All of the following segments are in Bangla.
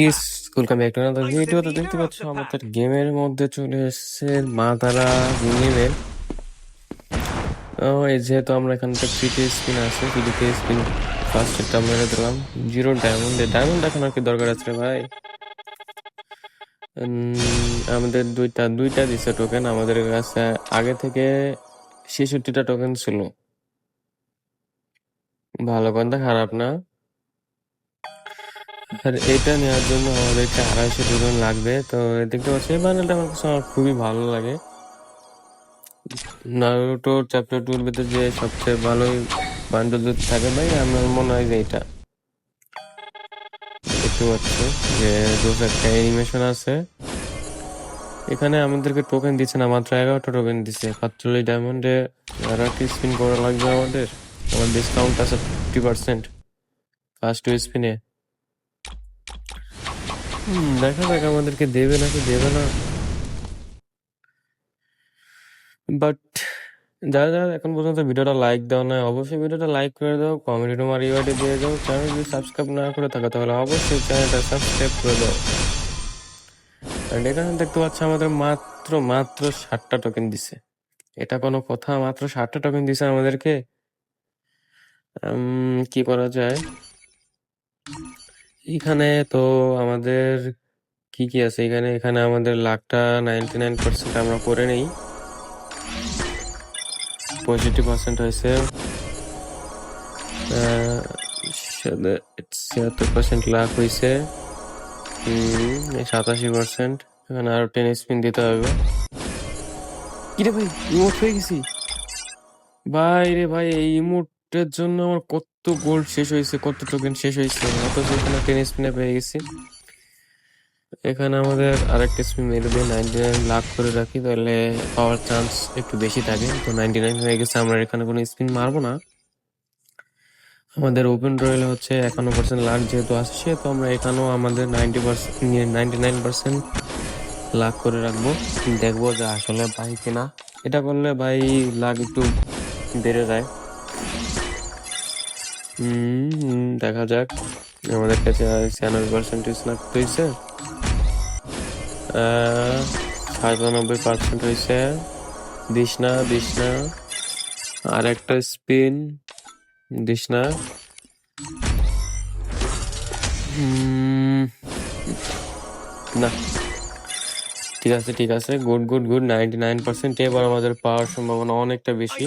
Is welcome back to another video তো দেখতে পাচ্ছ আমাদের গেমের মধ্যে চলে এসেছে মা তারা গেমের ও এই যেহেতু আমরা এখান থেকে ফ্রিতে স্পিন আছে ফ্রিতে স্পিন ফার্স্ট একটা মেরে দিলাম জিরো ডায়মন্ডে ডায়মন্ড এখন আর কি দরকার আছে রে ভাই? উম, আমাদের দুইটা দুইটা দিছে টোকেন আমাদের কাছে আগে থেকে ছেষট্টিটা টোকেন ছিল। ভালো কথা খারাপ না? আর এটা নেওয়ার জন্য আমাদেরকে আড়াইশো টোকেন লাগবে। তো দেখতে পাচ্ছি, এই বান্ডেলটা আমার কাছে আমার খুবই ভালো লাগে। নারুটো চ্যাপ্টার টুর ভিতরে যে সবচেয়ে ভালোই বান্ডেল যদি থাকে ভাই, আমার মনে হয় যে এটা। দেখতে পাচ্ছ যে দোষ একটা অ্যানিমেশন আছে। এখানে আমাদেরকে টোকেন দিচ্ছে না, মাত্র এগারোটা টোকেন দিচ্ছে। পাঁচচল্লিশ ডায়মন্ডে আর স্পিন করা লাগবে আমাদের। আমার ডিসকাউন্ট আছে ফিফটি পার্সেন্ট ফার্স্ট টু স্পিনে দেখা যাক আমাদেরকে দেবে নাকি দেবে না। বাট যারা যারা এখন পর্যন্ত ভিডিওটা লাইক দাও না অবশ্যই ভিডিওটা লাইক করে দাও কমেন্টে তোমার রিওয়ার্ডে দিয়ে দাও। চ্যানেল যদি সাবস্ক্রাইব না করে থাকো, তাহলে অবশ্যই চ্যানেলটা সাবস্ক্রাইব করে দাও। আর এখানে দেখতে পাচ্ছ আমাদের মাত্র মাত্র ষাটটা টোকেন দিছে। এটা কোনো কথা, মাত্র ষাটটা টোকেন দিছে আমাদেরকে। কি করা যায়? এখানে তো আমাদের কি কি আছে এখানে? এখানে আমাদের লাখটা নাইনটি নাইন পার্সেন্ট আমরা করে নেই। পঁয়ষট্টি পার্সেন্ট হয়েছে। ছিয়াত্তর পার্সেন্ট লাখ হয়েছে। সাতাশি পার্সেন্ট এখানে আরও টেন স্পিন দিতে হবে। কিরে ভাই ইমোট হয়ে গেছি। ভাই রে ভাই, এই ইমোটের জন্য আমার কত গোল্ড শেষ হয়েছে, কত টোকেন শেষ হয়েছে? অথচ এখানে টেন স্পিনে পেয়ে গেছি। এখানে আমাদের আরেকটা স্পিন মেরে দিয়ে নাইনটি নাইন লাখ করে রাখি, তাহলে পাওয়ার চান্স একটু বেশি থাকে। তো নাইনটি নাইন হয়ে গেছে, আমরা এখানে কোনো স্পিন মারবো না। আমাদের ওপেন রয়েলে হচ্ছে একান্ন পার্সেন্ট লাখ যেহেতু আসছে, তো আমরা এখানেও আমাদের ninety percent ninety nine percent lock করে রাখব। দেখব যে আসলে ভাই কিনা। এটা করলে ভাই লাখ একটু বেড়ে যায়। হুম দেখা যাক। আমাদের কাছে ছিয়ানব্বই পার্সেন্টেজ লাখ হয়েছে সাতানব্বই পার্সেন্ট হয়েছে দিস না দিস না আর একটা স্পিন দিস না। না ঠিক আছে ঠিক আছে। Good good good. Ninety nine percent এবার আমাদের পাওয়ার সম্ভাবনা অনেকটা বেশি।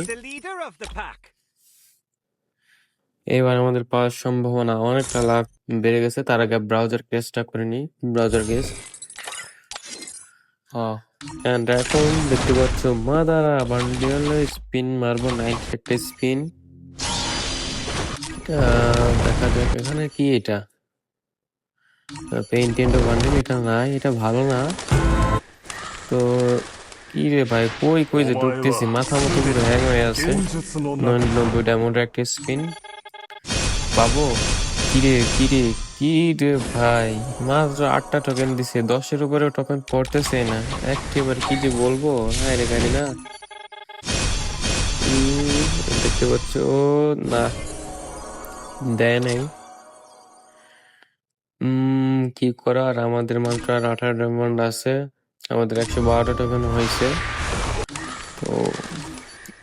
এবার আমাদের পাওয়ার সম্ভাবনা অনেকটা লাভ বেড়ে গেছে। তার আগে ব্রাউজার কেসটা করে নিই। ব্রাউজার কেস অ্যান্ড এখন দেখতে পাচ্ছ মাদারা বান্ডিয়াল স্পিন, মারবো নাইন একটা স্পিন। দেখা যাক এখানে কি এটা। পেইন্টেন্টো বান্ডিল এটা নাই, এটা ভালো না। তো কি রে ভাই, কই কই যে ঢুকতেছি? মাথা মতো করে হ্যাং হয়ে আছে। নব্বই ডায়মন্ডের একটা স্পিন। পাবো কিরে কিরে কি রে ভাই? মাত্র আটটা টোকেন দিছে, দশের উপরে টোকেন পড়তেছে না। একেবারে কি যে বলব? হ্যাঁ রে গাড়ি না দেখতে পাচ্ছ? না, দেয় নাই। কি করার? আমাদের মাত্র আর আঠারো ডায়মন্ড আছে। আমাদের একশো বারোটা টোকেন হয়েছে। তো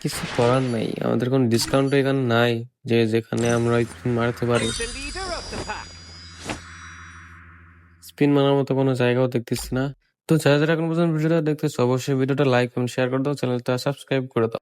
কিছু করার নাই। আমাদের কোনো ডিসকাউন্ট এখানে নাই যে যেখানে আমরা মারতে পারি. স্পিন মারার মতো কোনো জায়গাও দেখতেছি না। তো যারা যারা এখন পর্যন্ত ভিডিওটা দেখতেছো অবশ্যই ভিডিওটা লাইক এবং শেয়ার করে দাও চ্যানেলটা সাবস্ক্রাইব করে দাও।